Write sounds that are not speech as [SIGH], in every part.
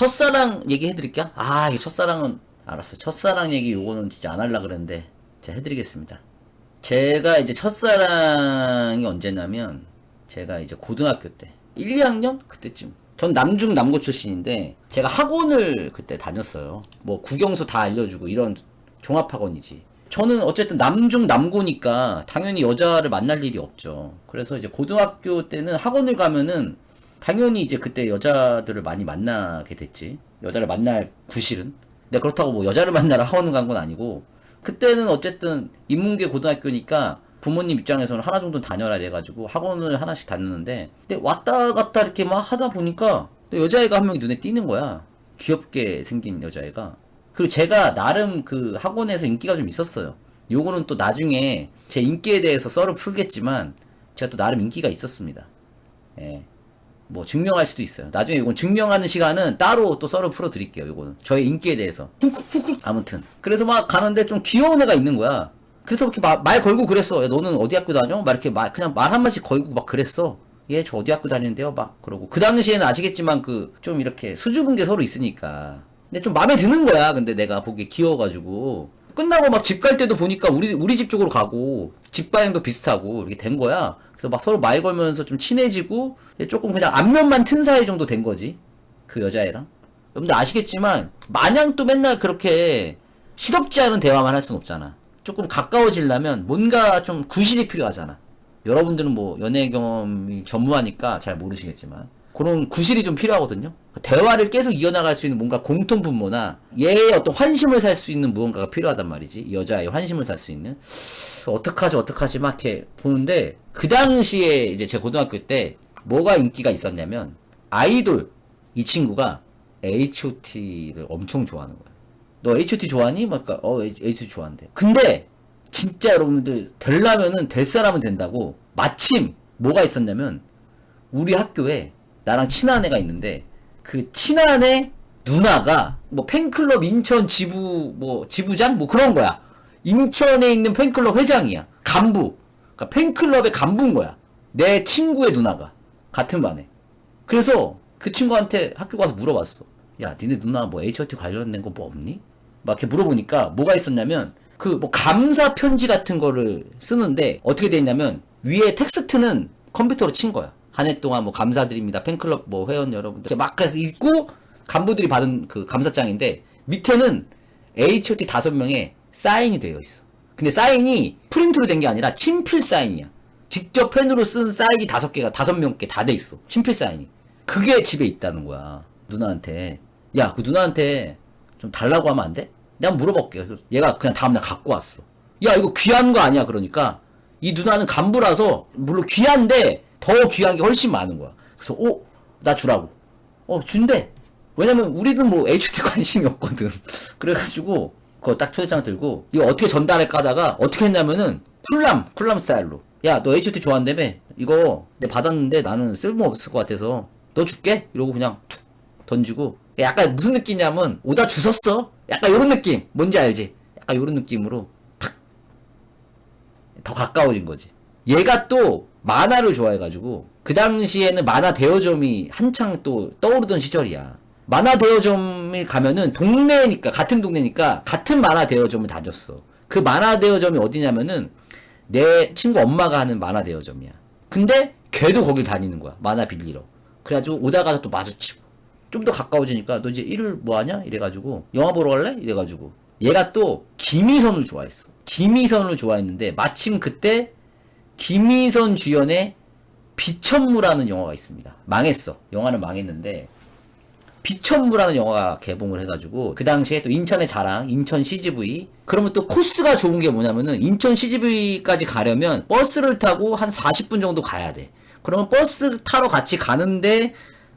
첫사랑 얘기 해드릴게요. 아, 이 첫사랑은 알았어. 첫사랑 얘기 요거는 진짜 안 하려 그랬는데 제가 해드리겠습니다. 제가 이제 첫사랑이 언제냐면 제가 이제 고등학교 때 1, 2학년 그때쯤. 전 남중 남고 출신인데 제가 학원을 그때 다녔어요. 뭐 국영수 다 알려주고 이런 종합학원이지. 저는 어쨌든 남중 남고니까 당연히 여자를 만날 일이 없죠. 그래서 이제 고등학교 때는 학원을 가면은 당연히 이제 그때 여자들을 많이 만나게 됐지. 여자를 만날 구실은. 근데 그렇다고 뭐 여자를 만나러 학원을 간 건 아니고 그때는 어쨌든 인문계 고등학교니까 부모님 입장에서는 하나 정도 다녀라 이래가지고 학원을 하나씩 다녔는데 근데 왔다 갔다 이렇게 막 하다 보니까 또 여자애가 한 명이 눈에 띄는 거야. 귀엽게 생긴 여자애가. 그리고 제가 나름 그 학원에서 인기가 좀 있었어요. 요거는 또 나중에 제 인기에 대해서 썰을 풀겠지만 제가 또 나름 인기가 있었습니다. 예. 뭐 증명할 수도 있어요. 나중에 이건 증명하는 시간은 따로 또 썰을 풀어 드릴게요. 요거는 저의 인기에 대해서. 아무튼 그래서 막 가는데 좀 귀여운 애가 있는 거야. 그래서 이렇게 마- 말 걸고 그랬어. 야, 너는 어디 학교 다녀? 막 이렇게 말 그냥 말 한마디씩 걸고 막 그랬어. 예, 저 어디 학교 다니는데요? 막 그러고 그 당시에는 아시겠지만 그 좀 이렇게 수줍은 게 서로 있으니까. 근데 좀 마음에 드는 거야. 근데 내가 보기에 귀여워가지고 끝나고 막 집 갈 때도 보니까 우리 우리 집 쪽으로 가고 집 방향도 비슷하고 이렇게 된 거야. 그래서 막 서로 말 걸면서 좀 친해지고 조금 그냥 안면만 튼 사이 정도 된 거지. 그 여자애랑. 여러분들 아시겠지만 마냥 또 맨날 그렇게 시덥지 않은 대화만 할 순 없잖아. 조금 가까워지려면 뭔가 좀 구실이 필요하잖아. 여러분들은 뭐 연애 경험이 전무하니까 잘 모르시겠지만 그런 구실이 좀 필요하거든요. 대화를 계속 이어나갈 수 있는 뭔가 공통 분모나 얘의 어떤 환심을 살 수 있는 무언가가 필요하단 말이지. 이 여자의 환심을 살 수 있는. 어떡하지 어떡하지 막 이렇게 보는데 그 당시에 이제 제 고등학교 때 뭐가 인기가 있었냐면 아이돌 이 친구가 H.O.T를 엄청 좋아하는 거야. 너 H.O.T 좋아하니? 막 그러니까 어 H.O.T 좋아한대. 근데 진짜 여러분들 되려면은 될 사람은 된다고 마침 뭐가 있었냐면 우리 학교에 나랑 친한 애가 있는데 그 친한 애 누나가 뭐 팬클럽 인천 지부 뭐 지부장 뭐 그런 거야. 인천에 있는 팬클럽 회장이야. 간부. 그러니까 팬클럽의 간부인 거야. 내 친구의 누나가 같은 반에. 그래서 그 친구한테 학교 가서 물어봤어. 야, 니네 누나 뭐 H.O.T 관련된 거 뭐 없니? 막 이렇게 물어보니까 뭐가 있었냐면 그 뭐 감사 편지 같은 거를 쓰는데 어떻게 돼 있냐면 위에 텍스트는 컴퓨터로 친 거야. 한 해 동안 뭐 감사드립니다. 팬클럽 뭐 회원 여러분들 막 해서 읽고 간부들이 받은 그 감사장인데 밑에는 H.O.T 다섯 명의 사인이 되어 있어. 근데 사인이 프린트로 된 게 아니라 친필 사인이야. 직접 펜으로 쓴 사인이 다섯 개가 다섯 명께 다 돼 있어. 친필 사인이. 그게 집에 있다는 거야. 누나한테. 야, 그 누나한테 좀 달라고 하면 안 돼? 내가 물어볼게. 얘가 그냥 다음날 갖고 왔어. 야, 이거 귀한 거 아니야? 그러니까 이 누나는 간부라서 물론 귀한데 더 귀한 게 훨씬 많은 거야. 그래서 어, 나 주라고. 어, 준대. 왜냐면 우리는 뭐 HT 관심이 없거든. [LAUGHS] 그래가지고 그거 딱 초대장 들고 이거 어떻게 전달할까 하다가 어떻게 했냐면은 쿨람, 쿨람 스타일로. 야, 너 HT 좋아한다며? 이거 내 받았는데 나는 쓸모없을 것 같아서 너 줄게? 이러고 그냥 툭 던지고 약간 무슨 느낌이냐면 오다 주웠어? 약간 요런 느낌. 뭔지 알지? 약간 요런 느낌으로 탁 더 가까워진 거지. 얘가 또 만화를 좋아해가지고 그 당시에는 만화 대여점이 한창 또 떠오르던 시절이야. 만화 대여점에 가면은 동네니까 같은 동네니까 같은 만화 대여점을 다녔어. 그 만화 대여점이 어디냐면은 내 친구 엄마가 하는 만화 대여점이야. 근데 걔도 거길 다니는 거야. 만화 빌리러. 그래가지고 오다가도 또 마주치고. 좀 더 가까워지니까 너 이제 일요일 뭐 하냐? 이래가지고 영화 보러 갈래? 이래가지고 얘가 또 김희선을 좋아했어. 김희선을 좋아했는데 마침 그때 김희선 주연의 비천무라는 영화가 있습니다. 망했어. 영화는 망했는데 비천무라는 영화가 개봉을 해가지고 그 당시에 또 인천의 자랑, 인천 CGV 그러면 또 코스가 좋은 게 뭐냐면은 인천 CGV까지 가려면 버스를 타고 한 40분 정도 가야 돼. 그러면 버스 타러 같이 가는데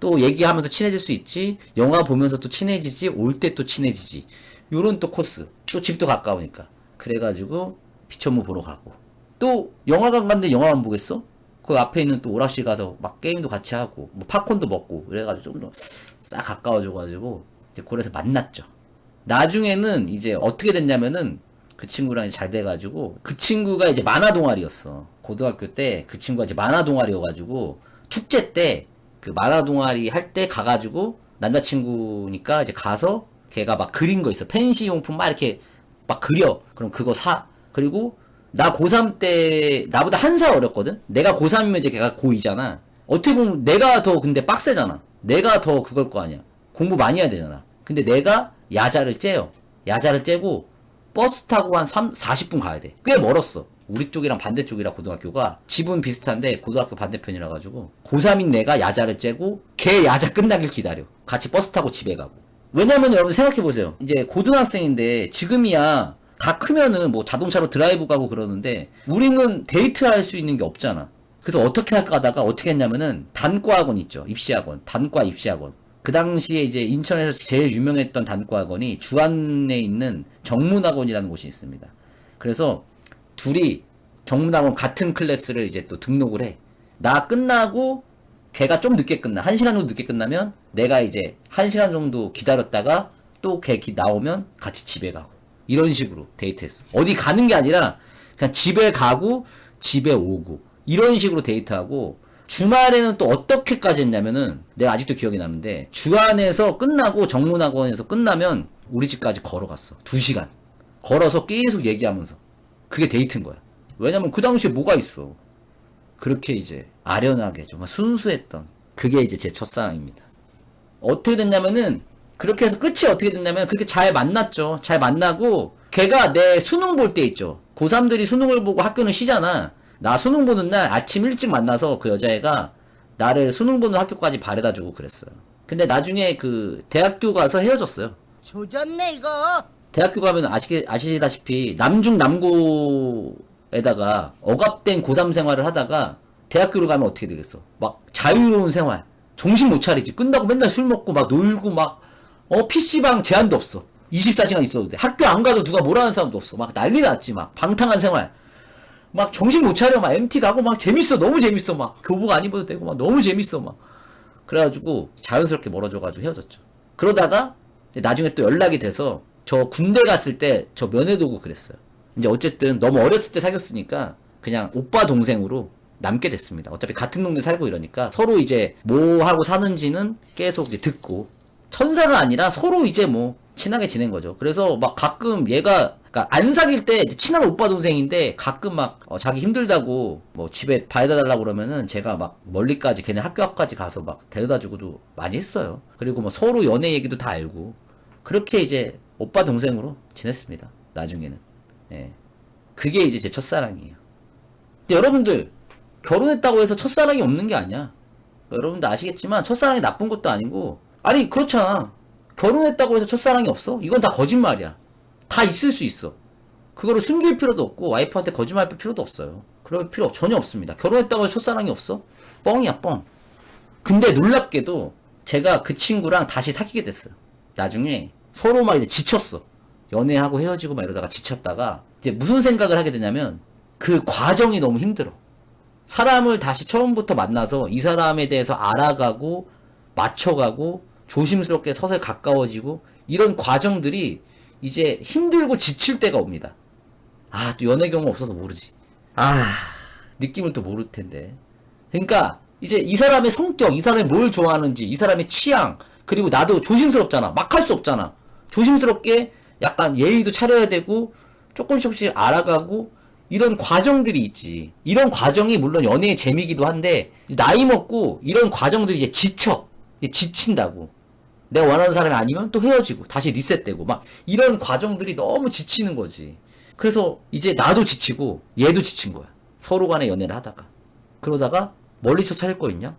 또 얘기하면서 친해질 수 있지. 영화 보면서 또 친해지지. 올 때 또 친해지지. 요런 또 코스. 또 집도 가까우니까. 그래가지고 비천무 보러 가고. 또 영화관 갔는데 영화만 보겠어? 그 앞에 있는 또 오락실 가서 막 게임도 같이 하고 뭐 팝콘도 먹고 그래가지고 좀 더 싹 가까워져가지고 이제 그래서 만났죠. 나중에는 이제 어떻게 됐냐면은 그 친구랑 잘 돼가지고 그 친구가 이제 만화 동아리였어. 고등학교 때 그 친구가 이제 만화 동아리여가지고 축제 때 그 만화 동아리 할 때 가가지고 남자친구니까 이제 가서 걔가 막 그린 거 있어. 펜시 용품 막 이렇게 막 그려. 그럼 그거 사. 그리고 나 고3 때 나보다 한 살 어렸거든? 내가 고3이면 이제 걔가 고2잖아. 어떻게 보면 내가 더 근데 빡세잖아. 내가 더 그걸 거 아니야. 공부 많이 해야 되잖아. 근데 내가 야자를 째요. 야자를 째고 버스 타고 한 3, 40분 가야 돼. 꽤 멀었어. 우리 쪽이랑 반대쪽이라 고등학교가 집은 비슷한데 고등학교 반대편이라 가지고 고3인 내가 야자를 째고 걔 야자 끝나길 기다려. 같이 버스 타고 집에 가고. 왜냐면 여러분 생각해 보세요. 이제 고등학생인데 지금이야 다 크면은 뭐 자동차로 드라이브 가고 그러는데 우리는 데이트할 수 있는 게 없잖아. 그래서 어떻게 할까 하다가 어떻게 했냐면은 단과학원 있죠. 입시학원. 단과 입시학원. 그 당시에 이제 인천에서 제일 유명했던 단과학원이 주안에 있는 정문학원이라는 곳이 있습니다. 그래서 둘이 정문학원 같은 클래스를 이제 또 등록을 해. 나 끝나고 걔가 좀 늦게 끝나. 한 시간 정도 늦게 끝나면 내가 이제 한 시간 정도 기다렸다가 또 걔 나오면 같이 집에 가고. 이런 식으로 데이트했어. 어디 가는 게 아니라 그냥 집에 가고 집에 오고. 이런 식으로 데이트하고 주말에는 또 어떻게까지 했냐면은 내가 아직도 기억이 나는데 주안에서 끝나고 정문학원에서 끝나면 우리 집까지 걸어갔어. 두 시간. 걸어서 계속 얘기하면서. 그게 데이트인 거야. 왜냐면 그 당시에 뭐가 있어. 그렇게 이제 아련하게 정말 순수했던 그게 이제 제 첫사랑입니다. 어떻게 됐냐면은 그렇게 해서 끝이 어떻게 됐냐면 그렇게 잘 만났죠. 잘 만나고 걔가 내 수능 볼 때 있죠. 고3들이 수능을 보고 학교는 쉬잖아. 나 수능 보는 날 아침 일찍 만나서 그 여자애가 나를 수능 보는 학교까지 바래다 주고 그랬어요. 근데 나중에 그 대학교 가서 헤어졌어요. 조졌네 이거. 대학교 가면 아시, 아시다시피 남중 남고에다가 억압된 고3 생활을 하다가 대학교를 가면 어떻게 되겠어? 막 자유로운 생활. 정신 못 차리지. 끝나고 맨날 술 먹고 막 놀고 막, 어, PC방 제한도 없어. 24시간 있어도 돼. 학교 안 가도 누가 뭐라는 사람도 없어. 막 난리 났지. 막 방탕한 생활. 막 정신 못 차려. 막 MT 가고 막 재밌어. 너무 재밌어. 막 교복 안 입어도 되고 막 너무 재밌어. 막. 그래가지고 자연스럽게 멀어져가지고 헤어졌죠. 그러다가 나중에 또 연락이 돼서 저 군대 갔을 때 저 면회도고 그랬어요. 이제 어쨌든 너무 어렸을 때 사귀었으니까 그냥 오빠 동생으로 남게 됐습니다. 어차피 같은 동네 살고 이러니까 서로 이제 뭐 하고 사는지는 계속 이제 듣고 천사가 아니라 서로 이제 뭐 친하게 지낸 거죠. 그래서 막 가끔 얘가 그러니까 안 사귈 때 친한 오빠 동생인데 가끔 막 어, 자기 힘들다고 뭐 집에 바래다 달라고 그러면은 제가 막 멀리까지 걔네 학교 앞까지 가서 막 데려다 주고도 많이 했어요. 그리고 뭐 서로 연애 얘기도 다 알고 그렇게 이제 오빠 동생으로 지냈습니다. 나중에는. 예. 그게 이제 제 첫사랑이에요. 근데 여러분들 결혼했다고 해서 첫사랑이 없는 게 아니야. 여러분들 아시겠지만 첫사랑이 나쁜 것도 아니고 아니 그렇잖아. 결혼했다고 해서 첫사랑이 없어? 이건 다 거짓말이야. 다 있을 수 있어. 그거를 숨길 필요도 없고 와이프한테 거짓말 할 필요도 없어요. 그럴 필요 전혀 없습니다. 결혼했다고 해서 첫사랑이 없어? 뻥이야 뻥. 근데 놀랍게도 제가 그 친구랑 다시 사귀게 됐어요. 나중에 서로 막 이제 지쳤어. 연애하고 헤어지고 막 이러다가 지쳤다가 이제 무슨 생각을 하게 되냐면 그 과정이 너무 힘들어. 사람을 다시 처음부터 만나서 이 사람에 대해서 알아가고 맞춰가고 조심스럽게 서서히 가까워지고 이런 과정들이 이제 힘들고 지칠 때가 옵니다. 아, 또 연애 경험 없어서 모르지. 아, 느낌을 또 모를 텐데. 그러니까 이제 이 사람의 성격, 이 사람이 뭘 좋아하는지, 이 사람의 취향, 그리고 나도 조심스럽잖아. 막 할 수 없잖아. 조심스럽게 약간 예의도 차려야 되고 조금씩 조금씩 알아가고 이런 과정들이 있지. 이런 과정이 물론 연애의 재미기도 한데 나이 먹고 이런 과정들이 이제 지쳐. 지친다고. 내가 원하는 사람이 아니면 또 헤어지고 다시 리셋되고 막 이런 과정들이 너무 지치는 거지. 그래서 이제 나도 지치고 얘도 지친 거야. 서로 간에 연애를 하다가. 그러다가 멀리서 찾을 거 있냐?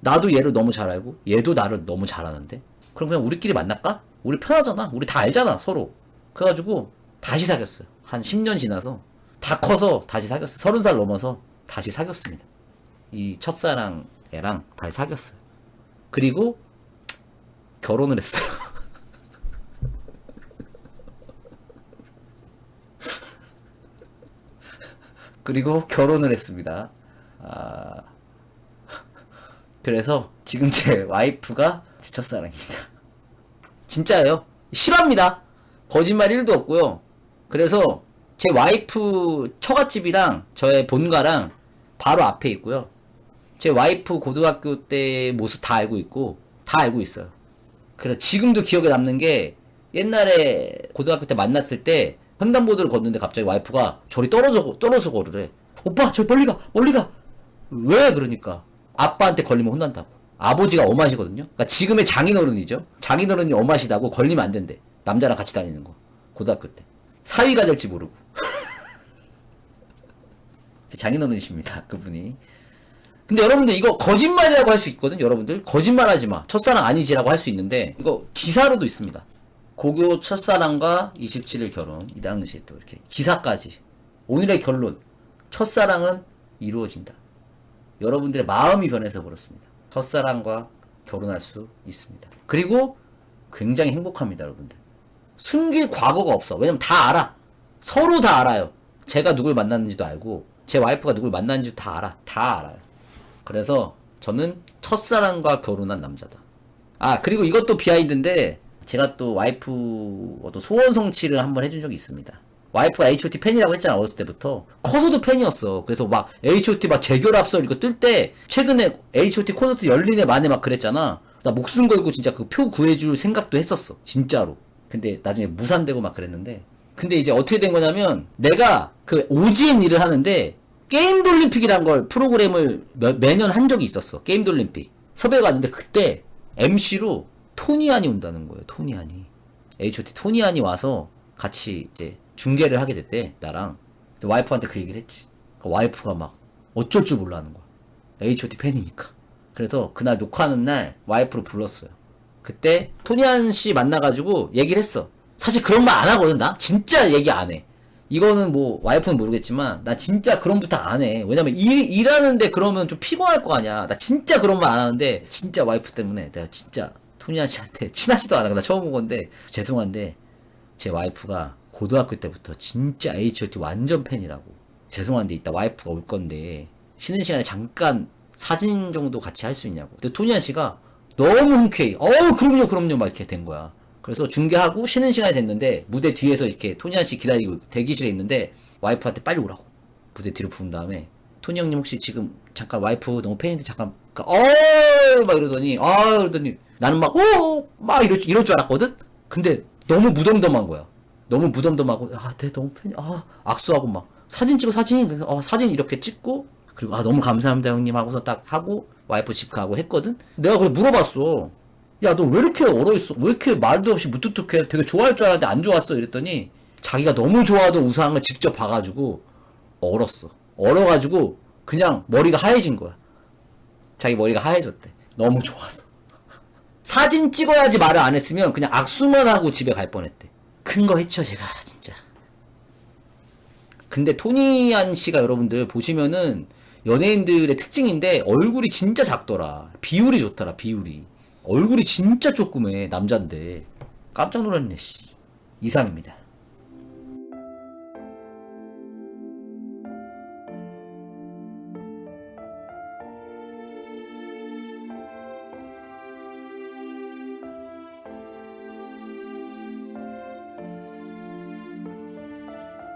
나도 얘를 너무 잘 알고 얘도 나를 너무 잘 아는데 그럼 그냥 우리끼리 만날까? 우리 편하잖아. 우리 다 알잖아 서로. 그래가지고 다시 사귀었어요. 한 10년 지나서 다 커서 다시 사귀었어요. 30살 넘어서 다시 사귀었습니다. 이 첫사랑 애랑 다시 사귀었어요. 그리고 결혼을 했어요. 그리고 결혼을 했습니다. 아, 그래서 지금 제 와이프가 제 첫사랑입니다. 진짜예요. 실합니다. 거짓말 1도 없고요. 그래서 제 와이프 처갓집이랑 저의 본가랑 바로 앞에 있고요. 제 와이프 고등학교 때 모습 다 알고 있고 다 알고 있어요. 그래서 지금도 기억에 남는 게 옛날에 고등학교 때 만났을 때 횡단보도를 걷는데 갑자기 와이프가 저리 떨어져 떨어져 걸으래. 오빠 저 멀리 가 멀리 가. 왜 그러니까 아빠한테 걸리면 혼난다고. 아버지가 엄하시거든요. 그러니까 지금의 장인어른이죠. 장인어른이 엄하시다고 걸리면 안 된대. 남자랑 같이 다니는 거. 고등학교 때. 사위가 될지 모르고. [LAUGHS] 제 장인어른이십니다. 그분이. 근데 여러분들 이거 거짓말이라고 할 수 있거든. 여러분들 거짓말하지 마. 첫사랑 아니지라고 할 수 있는데 이거 기사로도 있습니다. 고교 첫사랑과 27일 결혼. 이 당시에 또 이렇게 기사까지. 오늘의 결론. 첫사랑은 이루어진다. 여러분들의 마음이 변해서 그렇습니다. 첫사랑과 결혼할 수 있습니다. 그리고 굉장히 행복합니다, 여러분들. 숨길 과거가 없어. 왜냐면 다 알아. 서로 다 알아요. 제가 누굴 만났는지도 알고, 제 와이프가 누굴 만났는지도 다 알아. 다 알아요. 그래서 저는 첫사랑과 결혼한 남자다. 아, 그리고 이것도 비하인드인데, 제가 또 와이프 어떤 소원 성취를 한번 해준 적이 있습니다. 와이프가 H.O.T 팬이라고 했잖아, 어렸을 때부터. 커서도 팬이었어. 그래서 막 H.O.T 막 재결합설 이거 뜰 때, 최근에 H.O.T 콘서트 열리네 만에 막 그랬잖아. 나 목숨 걸고 진짜 그 표 구해줄 생각도 했었어. 진짜로. 근데 나중에 무산되고 막 그랬는데. 근데 이제 어떻게 된 거냐면, 내가 그 오지엔 일을 하는데, 게임드 올림픽이란 걸 프로그램을 몇- 매년 한 적이 있었어. 게임드 올림픽. 섭외가 왔는데, 그때 MC로 토니안이 온다는 거예요. 토니안이. H.O.T 토니안이 와서 같이 이제 중계를 하게 됐대, 나랑. 와이프한테 그 얘기를 했지. 그 와이프가 막 어쩔 줄 몰라 하는 거야. H.O.T 팬이니까. 그래서 그날 녹화하는 날 와이프를 불렀어요. 그때 토니안 씨 만나가지고 얘기를 했어. 사실 그런 말 안 하거든, 나? 진짜 얘기 안 해. 이거는 뭐, 와이프는 모르겠지만, 나 진짜 그런 부터 안 해. 왜냐면 일, 일하는데 그러면 좀 피곤할 거 아니야. 나 진짜 그런 말 안 하는데, 진짜 와이프 때문에 내가 진짜 토니안 씨한테 [LAUGHS] 친하지도 않아. 나 처음 본 건데, 죄송한데, 제 와이프가 고등학교 때부터 진짜 H.O.T 완전 팬이라고. 죄송한데 이따 와이프가 올 건데 쉬는 시간에 잠깐 사진 정도 같이 할 수 있냐고. 근데 토니안 씨가 너무 흔쾌히 어우 그럼요 그럼요 막 이렇게 된 거야. 그래서 중계하고 쉬는 시간이 됐는데 무대 뒤에서 이렇게 토니안 씨 기다리고 대기실에 있는데 와이프한테 빨리 오라고. 무대 뒤로 부른 다음에 토니 형님 혹시 지금 잠깐 와이프 너무 팬인데 잠깐 어막 이러더니 아 그러더니 나는 막어막 이럴, 줄- 이럴 줄 알았거든. 근데 너무 무덤덤한 거야. 너무 무덤덤하고 아내 너무 팬이 아 악수하고 막 사진 찍어 사진 그래서 어 사진 이렇게 찍고 그리고 아 너무 감사합니다 형님 하고서 딱 하고 와이프 집 가고 했거든. 내가 그걸 물어봤어. 야 너 왜 이렇게 얼어 있어? 왜 이렇게 말도 없이 무뚝뚝해? 되게 좋아할 줄 알았는데 안 좋았어 이랬더니 자기가 너무 좋아하던 우상을 직접 봐가지고 얼었어. 얼어가지고 그냥 머리가 하얘진 거야. 자기 머리가 하얘졌대. 너무 좋아서. 사진 찍어야지 말을 안 했으면 그냥 악수만 하고 집에 갈 뻔했대. 큰 거 했죠, 제가, 진짜. 근데 토니안 씨가 여러분들 보시면은 연예인들의 특징인데 얼굴이 진짜 작더라. 비율이 좋더라, 비율이. 얼굴이 진짜 조그매, 남잔데. 깜짝 놀랐네, 씨. 이상입니다.